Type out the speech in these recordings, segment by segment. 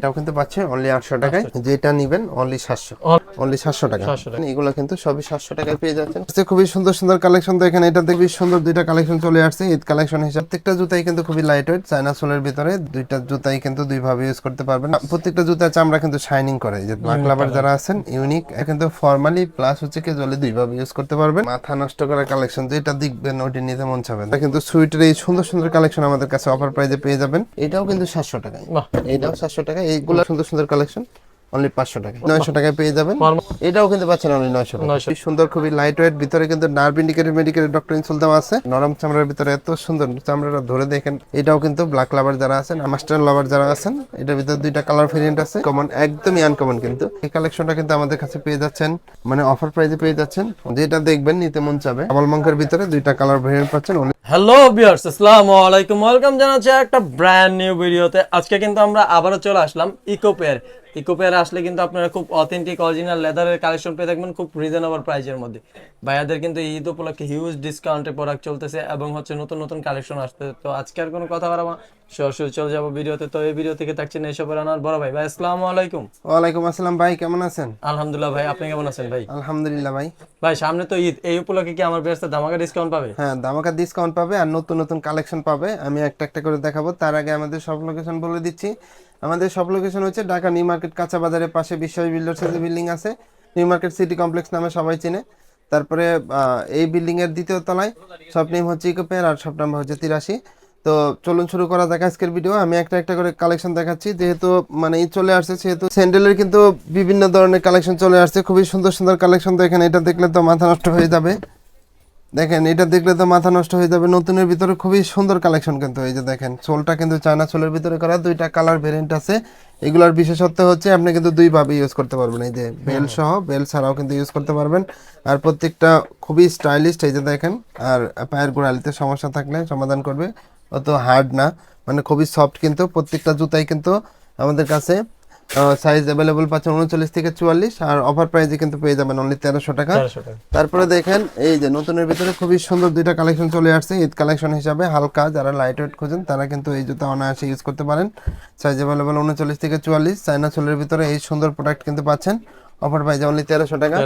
এটাও কিন্তু পাচ্ছে অনলি আটশো টাকায়। যেটা নিবেন অনলি সাতশো। অনলি সাতশো টাকা। 700 টাকা। এগুলো কিন্তু সবই সাতশো টাকায় পেয়ে যাচ্ছেন। খুবই সুন্দর সুন্দর কালেকশন দেখেন এটা দেখবি সুন্দর দুইটা কালেকশন চলে আসছে। ঈদ কালেকশন হিসাবে প্রত্যেকটা জুতাই কিন্তু খুবই লাইট ওয়েট চায়না সোলের ভিতরে দুইটা জুতাই কিন্তু দুই ভাবে ইউজ করতে পারবেন। প্রত্যেকটা জুতার চামড়া কিন্তু শাইনিং করে। যে ব্ল্যাক লাভার যারা আছেন ইউনিক কিন্তু ফর্মালি প্লাস হচ্ছে কি জলে দুই ভাবে ইউজ করতে পারবেন। মাথা নষ্ট করা কালেকশন যেটা দেখবেন ওটি নিতে মন চাবে না। কিন্তু সুইটের এই সুন্দর সুন্দর কালেকশন আমাদের কাছে অফার প্রাইজে পেয়ে যাবেন। এটাও কিন্তু সাতশো টাকায়। এটাও সাতশো টাকা এইগুলো সুন্দর সুন্দর কালেকশন অনলি পাঁচশো টাকা। নয়শো টাকায় পেয়ে যাবেন। এটাও কিন্তু পাচ্ছেন অনলি নয়শো টাকা। সুন্দর খুবই লাইট ওয়েট ভিতরে কিন্তু nerve indicated medicated doctor insole দেওয়া আছে। নরম চামড়ার ভিতরে এত সুন্দর চামড়াটা ধরে দেখেন এটাও কিন্তু ব্ল্যাক লাভার যারা আছেন মাস্টার লাভার যারা আছেন এটার ভিতরে দুইটা কালার ভেরিয়েন্ট আছে। কমন একদমই আনকমন কিন্তু। এই কালেকশনটা কিন্তু আমাদের কাছে পেয়ে যাচ্ছেন মানে অফার প্রাইজে পেয়ে যাচ্ছেন। যেটা দেখবেন নিতে মন চাবে। ডাবল মাঙ্কের ভিতরে দুইটা কালার ভেরিয়েন্ট পাচ্ছেন হ্যালো বিয়ার্স আসসালামু আলাইকুম। ওয়েলকাম জানাচ্ছি একটা ব্র্যান্ড নিউ ভিডিওতে আজকে কিন্তু আমরা আবারও চলে আসলাম ইকোপের ইকোপের আসলে কিন্তু আপনারা খুব অথেন্টিক অরিজিনাল লেদারের কালেকশন পেয়ে থাকবেন খুব রিজনেবল প্রাইসের মধ্যে। ভাইয়াদের কিন্তু ঈদ উপলক্ষে হিউজ ডিসকাউন্টে প্রোডাক্ট চলতেছে এবং হচ্ছে নতুন নতুন কালেকশন আসতে তো আজকে আর কোনো কথা না, সরাসরি চলে যাব ভিডিওতে। তো এই ভিডিও থেকে থাকছেন এইসবের আনার বড় ভাই। ভাই আসসালামু আলাইকুম। ওয়ালাইকুম আসসালাম ভাই কেমন আছেন? আলহামদুলিল্লাহ ভাই আপনি কেমন আছেন ভাই? আলহামদুলিল্লাহ ভাই। ভাই সামনে তো ঈদ। এই উপলক্ষে কি আমার বেস্ট ধামাকা ডিসকাউন্ট পাবে? হ্যাঁ দামাকা ডিসকাউন্ট পাবে আর নতুন নতুন কালেকশন পাবে। আমি একটা একটা করে দেখাবো। তার আগে আমাদের সব লোকেশন বলে দিচ্ছি। আমাদের সব লোকেশন হচ্ছে ঢাকা নিউ মার্কেট কাঁচা বাজারের পাশে বিশ্বাস বিল্ডার্সের যে বিল্ডিং আছে। নিউ মার্কেট সিটি কমপ্লেক্স নামে সবাই চিনে। তারপরে আহ, এই বিল্ডিং এর দ্বিতীয় তলায় সব নেম হচ্ছে ইকোপেয়ার আর সব নাম্বার হচ্ছে তিরাশি। তো চলুন শুরু করা যাক আজকের ভিডিও আমি একটা একটা করে কালেকশন দেখাচ্ছি। যেহেতু মানে চলে আসছে সেহেতু স্যান্ডেলের কিন্তু বিভিন্ন ধরনের কালেকশন চলে আসছে। খুবই সুন্দর সুন্দর কালেকশন তো এখানে এটা দেখলে তো মাথা নষ্ট হয়ে যাবে। দেখেন এটা দেখলে তো মাথা নষ্ট হয়ে যাবে। নতুনের ভিতরে খুবই সুন্দর কালেকশন কিন্তু এই যে দেখেন সোলটা কিন্তু চায়না সোলের ভিতরে করা। দুইটা কালার ভেরিয়েন্ট আছে। এগুলোর বিশেষত্ব হচ্ছে আপনি কিন্তু দুইভাবে ইউজ করতে পারবেন। এই যে বেল সহ বেল ছাড়াও কিন্তু ইউজ করতে পারবেন। আর প্রত্যেকটা খুবই স্টাইলিস্ট এই যে দেখেন। আর পায়ের গোড়ালিতে সমস্যা থাকলে সমাধান করবে। অত হার্ড না। মানে খুবই সফট কিন্তু প্রত্যেকটা জুতাই কিন্তু আমাদের কাছে সাইজ অ্যাভেলেবল পাচ্ছেন উনচল্লিশ থেকে চুয়াল্লিশ আর অফার প্রাইসে কিন্তু পেয়ে যাবেন অনলি তেরোশো টাকা। তারপরে দেখেন এই যে নতুনের ভিতরে খুবই সুন্দর দুইটা কালেকশন চলে আসছে ঈদ কালেকশন হিসাবে। হালকা যারা লাইট ওয়েট খোঁজেন তারা কিন্তু এই জুতা অনায়াসে ইউজ করতে পারেন। সাইজ অ্যাভেলেবল উনচল্লিশ থেকে চুয়াল্লিশ চাইনা সোলের ভিতরে এই সুন্দর প্রোডাক্ট কিন্তু পাচ্ছেন। অফার প্রাইজে অনলি তেরোশো টাকা।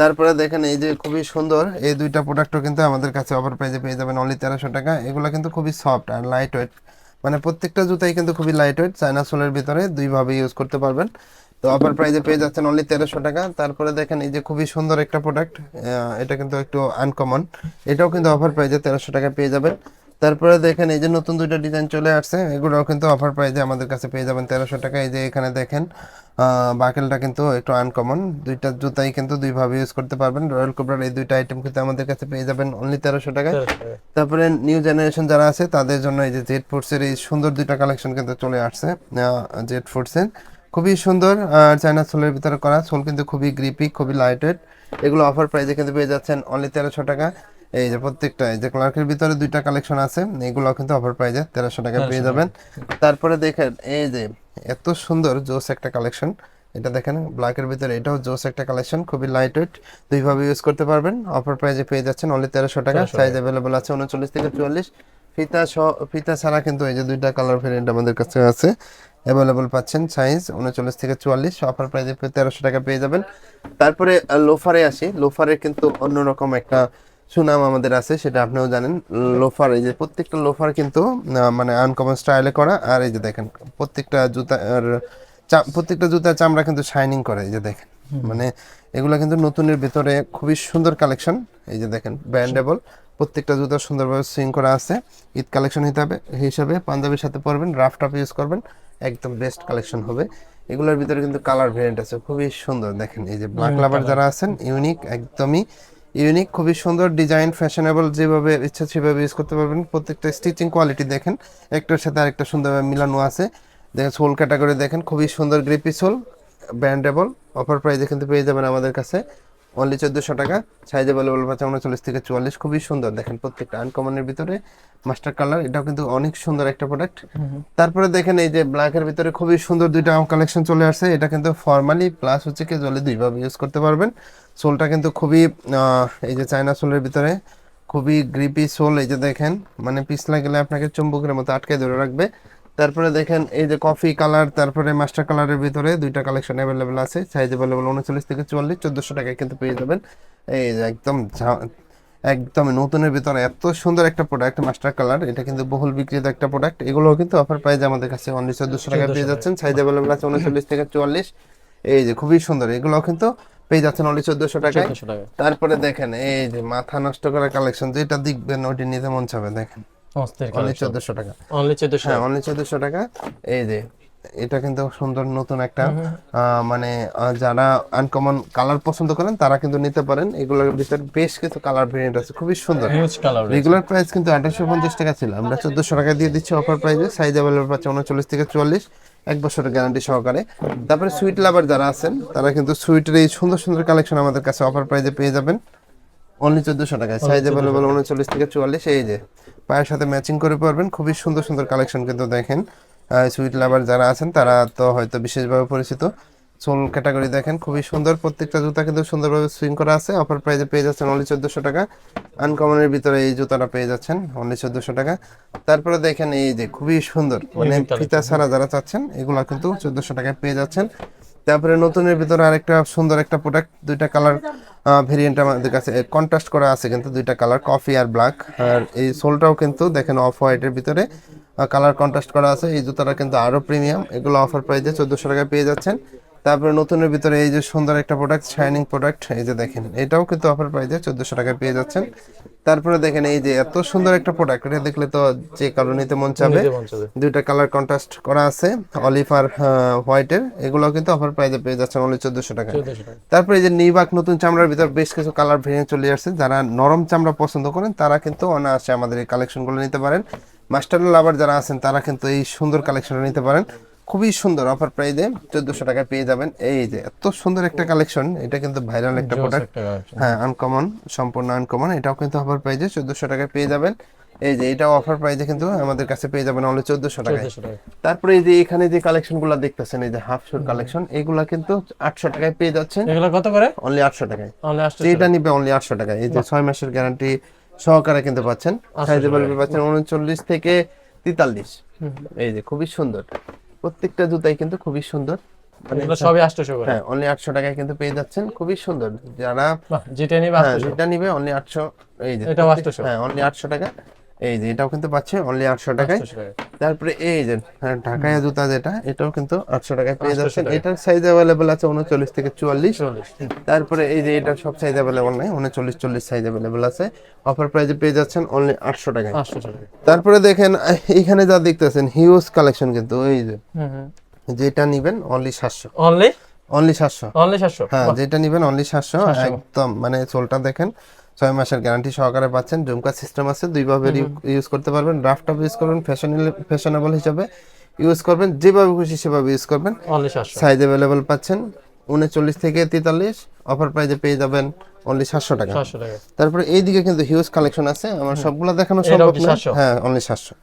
তারপরে দেখেন এই যে খুবই সুন্দর এই দুইটা প্রোডাক্টও কিন্তু আমাদের কাছে অফার প্রাইজে পেয়ে যাবেন অনলি তেরোশো টাকা। এগুলো কিন্তু খুবই সফট আর লাইট ওয়েট মানে প্রত্যেকটা জুতাই কিন্তু খুবই লাইট ওয়েট চায়না সোলের ভিতরে দুইভাবে ইউজ করতে পারবেন। তো অফার প্রাইজে পেয়ে যাচ্ছেন অনলি তেরোশো টাকা। তারপরে দেখেন এই যে খুবই সুন্দর একটা প্রোডাক্ট এটা কিন্তু একটু আনকমন এটাও কিন্তু অফার প্রাইজে তেরোশো টাকা পেয়ে যাবেন। তারপরে দেখেন এই যে নতুন দুইটা ডিজাইন চলে আসছে এগুলোও কিন্তু অফার প্রাইজে আমাদের কাছে পেয়ে যাবেন তেরোশো টাকা। এই যে এখানে দেখেন বাকেলটা কিন্তু একটু আনকমন দুইটা জুতাই কিন্তু দুইভাবে ইউজ করতে পারবেন। রয়্যাল কোবরার এই দুইটা আইটেম কিন্তু আমাদের কাছে পেয়ে যাবেন অনলি তেরোশো টাকায়। টাকা তারপরে নিউ জেনারেশন যারা আছে তাদের জন্য এই যে জেড ফোর্সের এই সুন্দর দুইটা কালেকশন কিন্তু চলে আসছে জেড ফোর্সের খুবই সুন্দর চায়না সোলের ভিতরে করা। সোল কিন্তু খুবই গ্রিপি খুবই লাইট ওয়েট এগুলো অফার প্রাইসে কিন্তু পেয়ে যাচ্ছেন অনলি তেরোশো টাকা। এই যে প্রত্যেকটা এই যে ক্লার্কের ভিতরে দুইটা কালেকশন আছে এগুলো কিন্তু অফার প্রাইসে তেরোশো টাকা পেয়ে যাবেন। তারপরে দেখেন এই যে এত সুন্দর জোস একটা কালেকশন এটা দেখেন ব্ল্যাকের ভিতরে এটাও জোস একটা কালেকশন খুবই লাইট ওয়েট দুইভাবে ইউজ করতে পারবেন। অফার প্রাইজে পেয়ে যাচ্ছেন অনলি তেরোশো টাকা সাইজ অ্যাভেলেবল আছে উনচল্লিশ থেকে চুয়াল্লিশ। ফিতা সহ ফিতা ছাড়া কিন্তু এই যে দুইটা কালার ভেরিয়েন্ট আমাদের কাছে আছে অ্যাভেলেবল পাচ্ছেন সাইজ উনচল্লিশ থেকে চুয়াল্লিশ অফার প্রাইজে তেরোশো টাকা পেয়ে যাবেন। তারপরে লোফারে আসি লোফারে কিন্তু অন্যরকম একটা সুনাম আমাদের আছে সেটা আপনিও জানেন। লোফার এই যে প্রত্যেকটা লোফার কিন্তু মানে আনকমন স্টাইলে করা আর এই যে দেখেন প্রত্যেকটা জুতা আর প্রত্যেকটা জুতার চামড়া কিন্তু শাইনিং করে এই যে দেখেন। মানে এগুলো কিন্তু নতুনের ভিতরে খুবই সুন্দর কালেকশন এই যে দেখেন ব্যান্ডেবল প্রত্যেকটা জুতা সুন্দরভাবে সুইং করা আছে ঈদ কালেকশন হিসাবে হিসাবে পাঞ্জাবির সাথে পরবেন রাফ টাফ ইউজ করবেন একদম বেস্ট কালেকশন হবে। এগুলোর ভিতরে কিন্তু কালার ভেরিয়েন্ট আছে খুবই সুন্দর দেখেন এই যে ব্ল্যাক লাভার যারা আছেন ইউনিক একদমই ইউনিক, খুবই সুন্দর ডিজাইন, ফ্যাশনেবল, যেভাবে ইচ্ছা সেভাবে ইউজ করতে পারবেন। প্রত্যেকটা স্টিচিং কোয়ালিটি দেখেন, একটার সাথে আরেকটা সুন্দরভাবে মিলানো আছে। দেখেন, সোল ক্যাটাগরি দেখেন, খুবই সুন্দর, গ্রিপি সোল, ব্র্যান্ডেবল। অফার প্রাইসে কিন্তু পেয়ে যাবেন আমাদের কাছে। অনলি চোদ্দোশো টাকা। সাইজ অ্যাভেলেবল পাচ্ছে উনচল্লিশ থেকে চুয়াল্লিশ। খুবই সুন্দর। দেখেন প্রত্যেকটা আনকমনের ভিতরে মাস্টার কালার এটাও কিন্তু অনেক সুন্দর একটা প্রোডাক্ট তারপরে দেখেন এই যে ব্ল্যাকের ভিতরে খুবই সুন্দর দুইটা কালেকশন চলে আসছে। এটা কিন্তু ফর্মালি প্লাস হচ্ছে কি জলে দুইভাবে ইউজ করতে পারবেন। সোলটা কিন্তু খুবই এই যে চায়না সোলের ভিতরে খুবই গ্রিপি সোল এই যে দেখেন মানে পিছলা গেলে আপনাকে চুম্বকের মতো আটকে ধরে রাখবে। তারপরে দেখেন এই যে কফি কালার তারপরে মাস্টার কালারের ভিতরে দুইটা কালেকশন অ্যাভেলেবেল আছে। সাইজ অ্যাভেলেবেল উনচল্লিশ থেকে চুয়াল্লিশ চোদ্দোশো টাকায় কিন্তু পেয়ে যাবেন। এই যে একদম একদম নতুনের ভিতরে এত সুন্দর একটা প্রোডাক্ট মাস্টার কালার এটা কিন্তু বহুল বিক্রিত একটা প্রোডাক্ট এগুলো কিন্তু অফার প্রাইস আমাদের কাছে অনলি চোদ্দোশো টাকায় পেয়ে যাচ্ছেন। সাইজ অ্যাভেলেবেল আছে উনচল্লিশ থেকে চুয়াল্লিশ। এই যে খুবই সুন্দর এগুলোও কিন্তু পেয়ে যাচ্ছেন অনলি চোদ্দোশো টাকায়। তারপরে দেখেন এই যে মাথা নষ্ট করা কালেকশন যেটা দেখবেন ওটি নিতে মন চাবে দেখেন। অনলি চোদ্দোশো টাকা। অনলি চোদ্দশো হ্যাঁ অনলি চোদ্দশো টাকা। এই যে এটা কিন্তু সুন্দর নতুন একটা মানে যারা আনকমন কালার পছন্দ করেন তারা কিন্তু নিতে পারেন। এগুলোর ভিতরে বেশ কিছু কালার ভেরিয়েন্ট আছে খুবই সুন্দর। রেগুলার প্রাইস কিন্তু আঠাশশো পঞ্চাশ টাকা ছিল। আমরা চোদ্দশো টাকা দিয়ে দিচ্ছি অফার প্রাইসে সাইজ অ্যাভেলেবল পাচ্ছে উনচল্লিশ থেকে চুয়াল্লিশ। এক বছরের গ্যারান্টি সহকারে। তারপরে সুইট লাভার যারা আছেন তারা কিন্তু সুইটের এই সুন্দর সুন্দর কালেকশন আমাদের কাছে অফার প্রাইসে পেয়ে যাবেন। অনলি চোদ্দশো টাকায়। সাইজ অ্যাভেলেবল উনচল্লিশ থেকে চুয়াল্লিশ এই যে। পায়ের সাথে ম্যাচিং করে পারবেন খুবই সুন্দর সুন্দর কালেকশন কিন্তু দেখেন। সুইট লাভার যারা আছেন তারা তো হয়তো বিশেষভাবে পরিচিত। সোল ক্যাটাগরি দেখেন খুবই সুন্দর। প্রত্যেকটা জুতা কিন্তু সুন্দরভাবে সুইং করা আছে। অফার প্রাইসে পেয়ে যাচ্ছেন অনলি চোদ্দশো টাকা। আনকমনের ভিতরে এই জুতাটা পেয়ে যাচ্ছেন অনলি চোদ্দশো টাকা। তারপরে দেখেন এই যে খুবই সুন্দর। মানে ফিতা ছাড়া যারা চাচ্ছেন এগুলো কিন্তু চোদ্দশো টাকায় পেয়ে যাচ্ছেন। তারপরে নতুনের ভিতরে আরেকটা সুন্দর একটা প্রোডাক্ট দুইটা কালার ভেরিয়েন্ট আমাদের কাছে কন্ট্রাস্ট করা আছে কিন্তু দুইটা কালার কফি আর ব্ল্যাক আর এই সোলটাও কিন্তু দেখেন অফ হোয়াইটের ভিতরে কালার কন্ট্রাস্ট করা আছে। এই জুতাটা কিন্তু আরও প্রিমিয়াম এগুলো অফার প্রাইসে চোদ্দশো টাকায় পেয়ে যাচ্ছেন। তারপরে নতুনের ভিতরে এই যে সুন্দর একটা প্রোডাক্ট শাইনিং প্রোডাক্ট এই যে দেখেন এটাও কিন্তু অফার প্রাইসে চোদ্দশো টাকায় পেয়ে যাচ্ছেন। তারপরে দেখেন এই যে এত সুন্দর একটা প্রোডাক্ট এটা দেখলে তো যে কারও নিতে মন চাবে। দুইটা কালার কন্ট্রাস্ট করা আছে অলিভ আর হোয়াইটের এগুলো কিন্তু অফার প্রাইসে পেয়ে যাচ্ছেন অনলি চোদ্দশো টাকা টাকা তারপরে এই যে নিবাক নতুন চামড়ার ভিতর বেশ কিছু কালার ভেরিয়েন্ট চলে আসছে যারা নরম চামড়া পছন্দ করেন তারা কিন্তু অনায়াসে আমাদের এই কালেকশনগুলো নিতে পারেন। মাস্টার লাভার যারা আছেন তারা কিন্তু এই সুন্দর কালেকশনটা নিতে পারেন। খুবই সুন্দর অফার প্রাইসে চোদ্দশো টাকায় পেয়ে যাবেন। এই যে এত সুন্দর একটা কালেকশন এটা কিন্তু ভাইরাল একটা প্রোডাক্ট হ্যাঁ আনকমন সম্পূর্ণ আনকমন এটাও কিন্তু অফার প্রাইসে চোদ্দশো টাকায় পেয়ে যাবেন। এই যে এটাও অফার প্রাইসে কিন্তু আমাদের কাছে পেয়ে যাবেন অনলি চোদ্দশো টাকায়। তারপরে এই যে এখানে যে কালেকশনগুলো দেখতেছেন এই যে হাফ শুর কালেকশন এগুলা কিন্তু আটশো টাকায় পেয়ে যাচ্ছেন। এগুলো কত করে? অনলি আটশো টাকায়। যেটা নিবে অনলি আটশো টাকায়। এই যে ছয় মাসের গ্যারান্টি সহকারে কিন্তু পাচ্ছেন। সাইজেবল পাচ্ছেন উনচল্লিশ থেকে তেতাল্লিশ। এই যে খুবই সুন্দর। প্রত্যেকটা জুতাই কিন্তু খুবই সুন্দর। মানে সবই আটশো করে। হ্যাঁ অনলি আটশো টাকায় কিন্তু পেয়ে যাচ্ছেন খুবই সুন্দর। যারা যেটা নিবে হ্যাঁ যেটা নিবে অনলি এই যে 800 হ্যাঁ অনলি আটশো টাকা। এই যে এটাও কিন্তু পাচ্ছে অনলি আটশো টাকায়। আটশো টাকা তারপরে এই যে হ্যাঁ, ঢাকায় জুতা যেটা এটাও কিন্তু আটশো টাকায় পেয়ে যাচ্ছেন। এটার সাইজ অ্যাভেলেবল আছে উনচল্লিশ থেকে চুয়াল্লিশ। তারপরে এই যে এটার সব সাইজ অ্যাভেলেবল নাই উনচল্লিশ চল্লিশ সাইজ অ্যাভেলেবল আছে। অফার প্রাইসে পেয়ে যাচ্ছেন অনলি আটশো টাকায়। টাকা তারপরে দেখেন আহ, এইখানে যা দেখতেছেন হিউজ কালেকশন কিন্তু এই যে। যেটা নিবেন অনলি সাতশো। অনলি অনলি সাতশো। অনলি সাতশো? হ্যাঁ যেটা নিবেন অনলি সাতশো। একদম মানে চোলটা দেখেন ছয় মাসের গ্যারান্টি সহকারে পাচ্ছেন। জুমকা সিস্টেম আছে দুইভাবে ইউজ করতে পারবেন। ড্রাফট ইউজ করবেন ফ্যাশনেবল ফ্যাশনেবল হিসাবে ইউজ করবেন যেভাবে খুশি সেভাবে ইউজ করবেন। সাইজ অ্যাভেলেবল পাচ্ছেন। উনচল্লিশ থেকে তেতাল্লিশ অফার প্রাইজে পেয়ে যাবেন। অনলি সাতশো টাকা। সাতশো টাকা। তারপরে এইদিকে কিন্তু হিউজ কালেকশন আছে। আমার সবগুলো দেখানো সম্ভব না। হ্যাঁ অনলি সাতশো।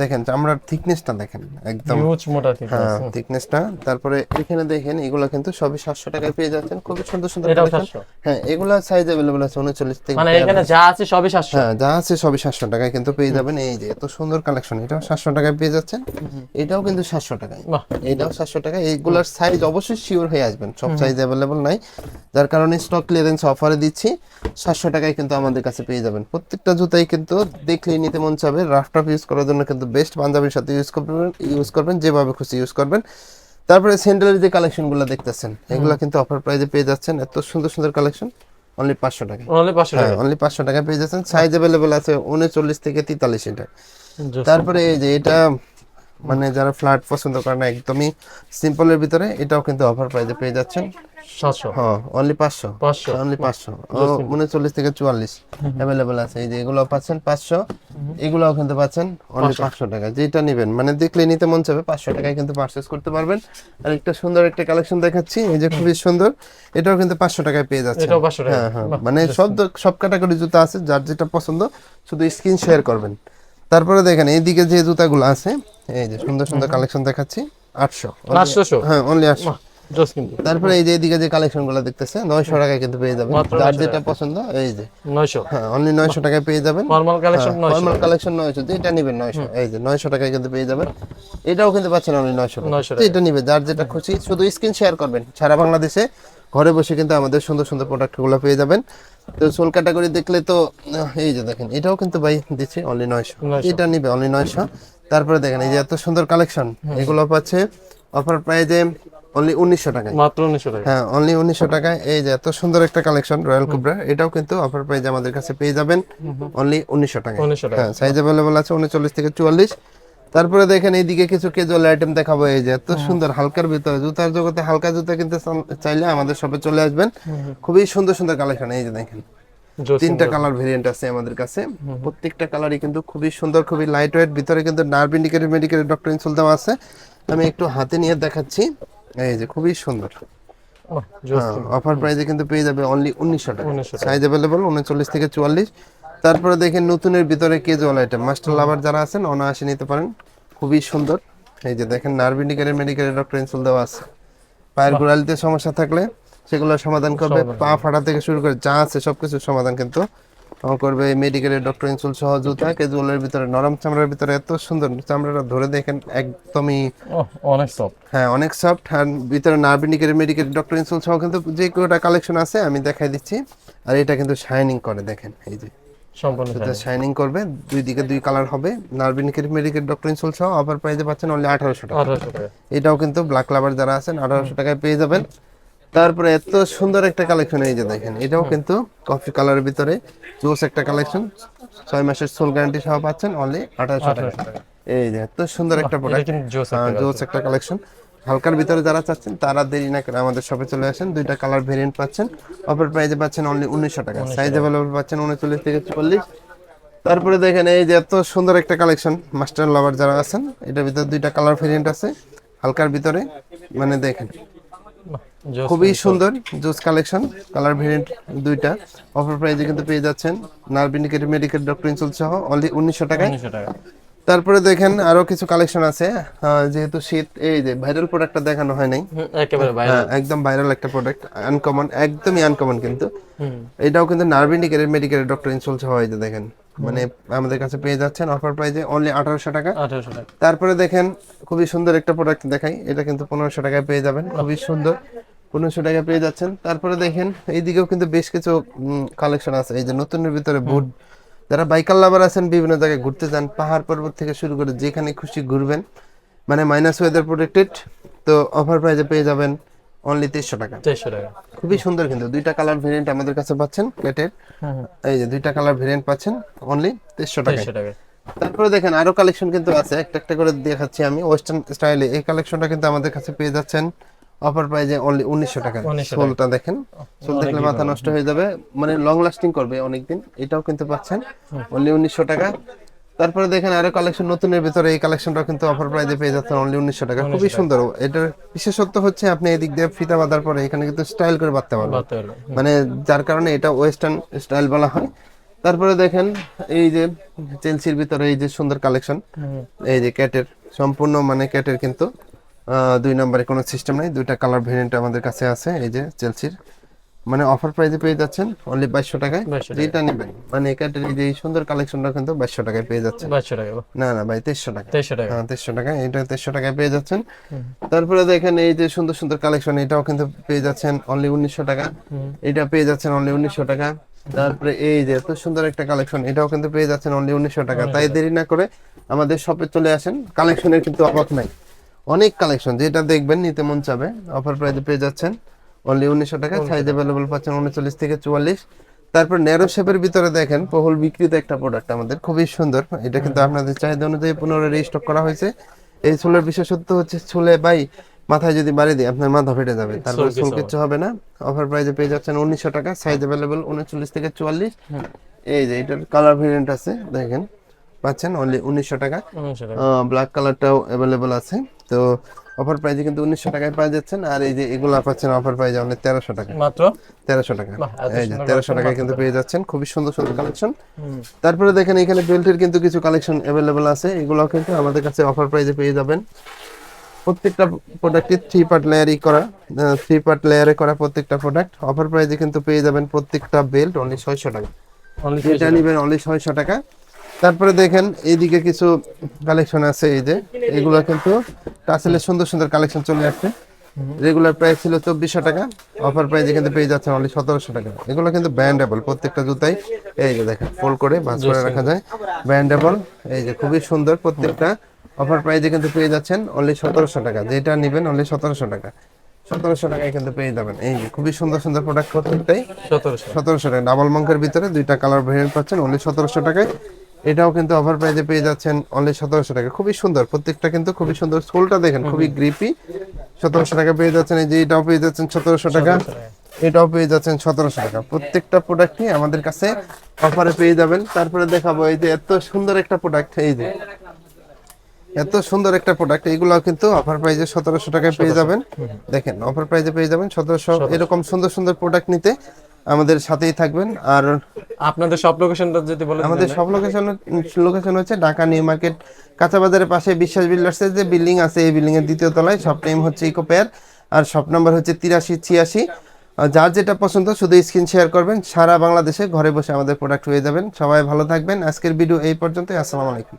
দেখেন চামড়ার থিকনেসটা দেখেন একদম। হিউজ মোটা ঠিক হ্যাঁ থিকনেসটা তারপরে এখানে দেখেন এগুলো কিন্তু সবই সাতশো টাকায় পেয়ে যাচ্ছেন। খুবই সুন্দর সুন্দর এটাও 700 হ্যাঁ এগুলা সাইজ অ্যাভেলেবল আছে উনচল্লিশ থেকে মানে এখানে যা আছে সবই সাতশো। হ্যাঁ যা আছে সবই সাতশো টাকায় কিন্তু পেয়ে যাবেন। এই যে এত সুন্দর কালেকশন এটাও সাতশো টাকায় পেয়ে যাচ্ছেন। এটাও কিন্তু সাতশো টাকায়। বাহ। এইটাও সাতশো টাকা এইগুলার সাইজ অবশ্যই শিওর হয়ে আসবেন। সব সাইজ অ্যাভেলেবল নাই। যার কারণে স্টক ক্লিয়ারেন্স অফারে দিচ্ছি সাতশো টাকায় কিন্তু আমাদের কাছে পেয়ে যাবেন। প্রত্যেকটা জুতাই কিন্তু দেখলেই নিতে মন চাবে। রাফ টাফ ইউজ করার জন্য কিন্তু বেস্ট পাঞ্জাবির সাথে ইউজ করবেন ইউজ করবেন যেভাবে খুশি ইউজ করবেন। তারপরে স্যান্ডেলের যে কালেকশনগুলো দেখতেছেন এগুলো কিন্তু অফার প্রাইজে পেয়ে যাচ্ছেন। এত সুন্দর সুন্দর কালেকশন অনলি পাঁচশো টাকা অনলি পাঁচশো হ্যাঁ টাকা অনলি পাঁচশো টাকা পেয়ে যাচ্ছেন। সাইজ অ্যাভেলেবল আছে উনচল্লিশ থেকে তেতাল্লিশ এটা। তারপরে এই যে এটা মানে যারা ফ্ল্যাট পছন্দ করে না একদমই সিম্পলের ভিতরে এটাও কিন্তু অফার প্রাইজে পেয়ে যাচ্ছেন। সাতশো। হ্যাঁ অনলি পাঁচশো। পাঁচশো। অনলি পাঁচশো। উনচল্লিশ থেকে চুয়াল্লিশ অ্যাভেলেবেল আছে। এই যে এগুলো পাচ্ছেন পাঁচশো। এগুলোও কিন্তু পাচ্ছেন অনলি পাঁচশো। টাকা। যেটা নেবেন মানে দেখলে নিতে মন চাবে পাঁচশো টাকায় কিন্তু পারচেস করতে পারবেন। আর একটা সুন্দর একটা কালেকশন দেখাচ্ছি এই যে খুবই সুন্দর। এটাও কিন্তু পাঁচশো টাকায় পেয়ে যাচ্ছে এটাও পাঁচশো টাকা হ্যাঁ হ্যাঁ। মানে সব সব ক্যাটাগরি জুতা আছে যার যেটা পছন্দ শুধু স্ক্রিন শেয়ার করবেন। তারপরে দেখেন এইদিকে যে জুতাগুলো আছে এই যে সুন্দর সুন্দর কালেকশন দেখাচ্ছি আটশো। আটশোশো হ্যাঁ অনলি আটশো। তারপরে এই যে এদিকে যে কালেকশনগুলো দেখতেছে নয়শো টাকায় কিন্তু পেয়ে যাবেন। যার যেটা পছন্দ এই যে। নয়শো? হ্যাঁ অনলি নয়শো টাকায় পেয়ে যাবেন। নর্মাল কালেকশন নয়শো। নর্মাল কালেকশন নয়শো যেটা নিবেন নয়শো। এই যে নয়শো টাকায় কিন্তু পেয়ে যাবেন। এটাও কিন্তু পাচ্ছেন অনলি নয়শো 900 টাকা এটা নিবে যার যেটা খুশি শুধু স্ক্রিন শেয়ার করবেন। সারা বাংলাদেশে ঘরে বসে কিন্তু আমাদের সুন্দর সুন্দর প্রোডাক্টগুলো পেয়ে যাবেন। তো সোল ক্যাটাগরি দেখলে তো এই যে দেখেন এটাও কিন্তু ভাই দিচ্ছি অনলি নয়শো। 900 এটা নিবে অনলি নয়শো। তারপরে দেখেন এই যে এত সুন্দর কালেকশন এগুলো পাচ্ছে অফার প্রাইজে অনলি উনিশশো টাকায়। মাত্র উনিশশো টাকা হ্যাঁ অনলি উনিশশো টাকায়। এই যে এত সুন্দর একটা কালেকশন রয়্যাল কুবরা এটাও কিন্তু অফার প্রাইজে আমাদের কাছে পেয়ে যাবেন অনলি উনিশশো উনিশশো টাকা হ্যাঁ সাইজ অ্যাভেলেবল আছে উনচল্লিশ থেকে চুয়াল্লিশ। তারপরে দেখেন এইদিকে কিছু কেজুয়াল আইটেম দেখাবো এই যে এত সুন্দর হালকার ভিতরে জুতার জগতে হালকা জুতা কিনতে চাইলে আমাদের শপে চলে আসবেন। খুবই সুন্দর সুন্দর কালেকশন এই যে দেখেন। তিনটা কালার ভেরিয়েন্ট আছে আমাদের কাছে। প্রত্যেকটা কালারই কিন্তু খুবই সুন্দর খুবই লাইট ওয়েট ভিতরে কিন্তু nerve indicated medicated doctor insole দেওয়া আছে। আমি একটু হাতে নিয়ে দেখাচ্ছি। এই যে খুবই সুন্দর। অফার প্রাইসে কিন্তু পেয়ে যাবে অনলি উনিশশো 1900 টাকা। সাইজ অ্যাভেলেবল উনচল্লিশ থেকে চুয়াল্লিশ। তারপরে দেখেন নতুনের ভিতরে কেজুয়াল আইটেম মাস্টার লাভার যারা আছেন অনায়াসে নিতে পারেন। খুবই সুন্দর। এই যে দেখেন nerve indicated medicated doctor insole দেওয়া আছে। পায়ের গোড়ালিতে সমস্যা থাকলে সেগুলো সমাধান করবে। পা ফাটা থেকে শুরু করে যা আছে সবকিছু সমাধান কিন্তু করবে। এই মেডিকেলের ডক্টর ইনসুল সহ জুতা কেজুয়ালের ভিতরে নরম চামড়ার ভিতরে এত সুন্দর চামড়াটা ধরে দেখেন একদমই অনেক সফট হ্যাঁ অনেক সফট আর ভিতরে nerve indicated medical doctor insole সহ কিন্তু যে কটা কালেকশন আছে আমি দেখাই দিচ্ছি। আর এটা কিন্তু শাইনিং করে দেখেন এই যে। সম্পূর্ণ এটা শাইনিং করবে দুই দিকে দুই কালার হবে। ইন্ডিকেটেড মেডিকেল ডক্টর ইনসুল সহ অফার প্রাইসে পাচ্ছেন অনলি আঠারোশো টাকা। আঠারোশো টাকা। এটাও কিন্তু ব্ল্যাক লাভার যারা আছেন আঠারোশো টাকায় পেয়ে যাবেন। তারপরে এত সুন্দর একটা কালেকশন এই যে দেখেন এটাও কিন্তু কফি কালারের ভিতরে জোস একটা কালেকশন ছয় মাসের সোল গ্যারান্টি সহ পাচ্ছেন অনলি আঠারোশো টাকা। এই যে এত সুন্দর একটা প্রোডাক্ট জোস জোস একটা কালেকশন হালকার ভিতরে যারা চাচ্ছেন তারা দেরি না করে আমাদের শপে চলে আসেন। দুইটা কালার ভেরিয়েন্ট পাচ্ছেন। অফার প্রাইজে পাচ্ছেন অনলি উনিশশো টাকা। সাইজ অ্যাভেলেবল পাচ্ছেন উনচল্লিশ থেকে চল্লিশ তারপরে দেখেন এই যে এত সুন্দর একটা কালেকশন মাস্টার লাভার যারা আছেন এটার ভিতরে দুইটা কালার ভেরিয়েন্ট আছে। হালকার ভিতরে মানে দেখেন। খুবই সুন্দর জুস কালেকশন কালার ভেরিয়েন্ট দুইটা। অফার প্রাইজে কিন্তু পেয়ে যাচ্ছেন nerve indicated medical doctor insole সহ অনলি উনিশশো টাকায়। উনিশশো টাকা। তারপরে দেখেন আরও কিছু কালেকশন আছে। যেহেতু শীত এই যে ভাইরাল প্রোডাক্টটা দেখানো হয় নাই। একেবারে বাইরে হ্যাঁ, একদম ভাইরাল একটা প্রোডাক্ট আনকমন একদমই আনকমন কিন্তু। এটাও কিন্তু নার্ভ ইন্ডিকেটেড মেডিকেলের ডক্টর ইনসুল সহ এই যে দেখেন। মানে আমাদের কাছে পেয়ে যাচ্ছেন অফার প্রাইজে অনলি আঠারোশো টাকা। টাকা। তারপরে দেখেন খুবই সুন্দর একটা প্রোডাক্ট দেখাই। এটা কিন্তু পনেরোশো টাকায় পেয়ে যাবেন খুবই সুন্দর। পনেরোশো টাকায় পেয়ে যাচ্ছেন। তারপরে দেখেন এইদিকেও কিন্তু বেশ কিছু কালেকশন আছে। এই যে নতুনের ভিতরে বুট যারা বাইকার লাভার আছেন বিভিন্ন জায়গায় ঘুরতে যান পাহাড় পর্বত থেকে শুরু করে যেখানে খুশি ঘুরবেন মানে মাইনাস ওয়েদার প্রোটেক্টেড তো অফার প্রাইজে পেয়ে যাবেন অনলি তেইশশো টাকা। তেইশশো টাকা। খুবই সুন্দর কিন্তু দুইটা কালার ভেরিয়েন্ট আমাদের কাছে পাচ্ছেন প্লেটের এই যে দুইটা কালার ভেরিয়েন্ট পাচ্ছেন অনলি তেইশশো টাকা তারপরে দেখেন আরও কালেকশন কিন্তু আছে একটা একটা করে দেখাচ্ছি আমি ওয়েস্টার্ন স্টাইলে এই কালেকশনটা কিন্তু আমাদের কাছে পেয়ে যাচ্ছেন। অফার প্রাইজে অনলি উনিশশো টাকা। 1900 সোলটা দেখেন। সোল দেখলে মাথা নষ্ট হয়ে যাবে। মানে লং লাস্টিং করবে অনেকদিন। এটাও কিন্তু পাচ্ছেন। অনলি উনিশশো টাকা। তারপরে দেখেন আরও কালেকশন নতুনের ভিতরে এই কালেকশনটা কিন্তু অফার প্রাইজে পেয়ে যাচ্ছেন অনলি উনিশশো টাকা। খুবই সুন্দর। এটার বিশেষত্ব হচ্ছে আপনি এদিক দিয়ে ফিতা বাঁধার পরে এখানে কিন্তু স্টাইল করে বাঁধতে পারবেন। মানে যার কারণে এটা ওয়েস্টার্ন স্টাইল বলা হয়। তারপরে দেখেন এই যে চেলসির ভিতরে এই যে সুন্দর কালেকশন এই যে ক্যাটের সম্পূর্ণ মানে ক্যাটের কিন্তু। দুই নম্বরে কোনো সিস্টেম নাই দুইটা কালার ভেরিয়েন্ট আমাদের কাছে আছে এই যে চেলসির মানে অফার প্রাইসে পেয়ে যাচ্ছেন অনলি বাইশশো টাকায়। যেটা নেবেন। মানে ক্যাটের যে সুন্দর কালেকশনটা কিন্তু বাইশশো টাকায় পেয়ে যাচ্ছেন। বাইশশো টাকা। না না ভাই তেইশশো টাকা তেইশশো টাকা। হ্যাঁ তেইশশো টাকা এটা তেইশশো টাকায় পেয়ে যাচ্ছেন। তারপরে দেখেন এই যে সুন্দর সুন্দর কালেকশন এটাও কিন্তু পেয়ে যাচ্ছেন অনলি উনিশশো টাকা। এটা পেয়ে যাচ্ছেন অনলি উনিশশো টাকা। তারপরে এই যে এত সুন্দর একটা কালেকশন এটাও কিন্তু পেয়ে যাচ্ছেন অনলি উনিশশো টাকা। তাই দেরি না করে আমাদের শপে চলে আসেন। কালেকশনের কিন্তু অভাব নাই। অনেক কালেকশন যেটা দেখবেন নিতে মন চাবে অফার প্রাইসে পেয়ে যাচ্ছেন। অনলি উনিশশো টাকা সাইজ অ্যাভেলেবল পাচ্ছেন উনচল্লিশ থেকে চুয়াল্লিশ। তারপর ন্যারো শেপের ভিতরে দেখেন বহুল বিক্রিত একটা প্রোডাক্ট আমাদের খুবই সুন্দর। এটা কিন্তু আপনাদের চাহিদা অনুযায়ী পুনরায় রিস্টক করা হয়েছে। এই চুলের বিশেষত্ব হচ্ছে চুলে বাই মাথায় যদি বাড়ি দিই আপনার মাথা ফেটে যাবে। তারপর চুল কিচ্ছু হবে না। অফার প্রাইসে পেয়ে যাচ্ছেন উনিশশো টাকা সাইজ অ্যাভেলেবল উনচল্লিশ থেকে চুয়াল্লিশ। এই যে এটার কালার ভেরিয়েন্ট আছে দেখেন। পাচ্ছেন অনলি উনিশশো টাকা। ব্ল্যাক কালারটাও অ্যাভেলেবল আছে। তো অফার প্রাইসে কিন্তু উনিশশো টাকায় পাওয়া যাচ্ছেন আর এই যে এগুলো পাচ্ছেন অফার প্রাইসে অনেক তেরোশো টাকা। মাত্র? তেরোশো টাকা। এই যে তেরোশো টাকায় কিন্তু পেয়ে যাচ্ছেন খুবই সুন্দর সুন্দর কালেকশন তারপরে দেখেন এখানে বেল্টের কিন্তু কিছু কালেকশন অ্যাভেলেবেল আছে। এগুলো কিন্তু আমাদের কাছে অফার প্রাইসে পেয়ে যাবেন। প্রত্যেকটা প্রোডাক্টে থ্রি পার্ট লেয়ারই করা থ্রি পার্ট লেয়ারে করা প্রত্যেকটা প্রোডাক্ট অফার প্রাইজে কিন্তু পেয়ে যাবেন প্রত্যেকটা বেল্ট অনলি ছয়শো টাকা। এটা নেবেন অনলি ছয়শো টাকা। তারপরে দেখেন এইদিকে কিছু কালেকশন আছে এই যে। এগুলো কিন্তু টাসেলের সুন্দর সুন্দর কালেকশন চলে আসছে। রেগুলার প্রাইস ছিল চব্বিশশো টাকা অফার প্রাইসে কিন্তু পেয়ে যাচ্ছে অনলি সতেরোশো টাকা। এগুলো কিন্তু ব্যান্ডেবল প্রত্যেকটা জুতাই এই যে দেখেন ফোল্ড করে ভাঁজ করে রাখা যায়। ব্যান্ডেবল এই যে খুবই সুন্দর প্রত্যেকটা অফার প্রাইসে কিন্তু পেয়ে যাচ্ছেন অনলি সতেরোশো টাকা। যেটা নেবেন অনলি সতেরোশো টাকা। সতেরোশো টাকায় কিন্তু পেয়ে যাবেন। এই যে খুবই সুন্দর সুন্দর প্রোডাক্ট প্রত্যেকটাই। সতেরোশো সতেরোশো টাকা। ডাবল মাঙ্কের ভিতরে দুইটা কালার ভেরিয়েন্ট পাচ্ছেন অনলি সতেরোশো টাকায়। এটাও কিন্তু অফার প্রাইজে পেয়ে যাচ্ছেন অনলি সতেরোশো টাকা। খুবই সুন্দর প্রত্যেকটা কিন্তু খুবই সুন্দর। সোলটা দেখেন খুবই গ্রিপি সতেরোশো টাকা পেয়ে যাচ্ছেন এই যে এটাও পেয়ে যাচ্ছেন সতেরোশো টাকা। এটাও পেয়ে যাচ্ছেন সতেরোশো টাকা। প্রত্যেকটা প্রোডাক্টই আমাদের কাছে অফারে পেয়ে যাবেন। তারপরে দেখাবো এই যে এত সুন্দর একটা প্রোডাক্ট এই যে এত সুন্দর একটা প্রোডাক্ট এগুলো কিন্তু অফার প্রাইজে সতেরোশো টাকায় পেয়ে যাবেন। দেখেন অফার প্রাইজে পেয়ে যাবেন সতেরোশো। এরকম সুন্দর সুন্দর প্রোডাক্ট নিতে আমাদের সাথেই থাকবেন। আর আপনাদের সব লোকেশনটা যদি বলে আমাদের সব লোকেশন লোকেশন হচ্ছে ঢাকা নিউ মার্কেট কাঁচা বাজারের পাশে বিশ্বাস বিল্ডার্সের যে বিল্ডিং আছে এই বিল্ডিং এর দ্বিতীয় তলায়। শপ নেম হচ্ছে ইকো পেয়ার আর শপ নাম্বার হচ্ছে তিরাশি ছিয়াশি। যার যেটা পছন্দ শুধু স্ক্রিন শেয়ার করবেন। সারা বাংলাদেশে ঘরে বসে আমাদের প্রোডাক্ট হয়ে যাবেন। সবাই ভালো থাকবেন। আজকের ভিডিও এই পর্যন্তই। আসসালামু আলাইকুম।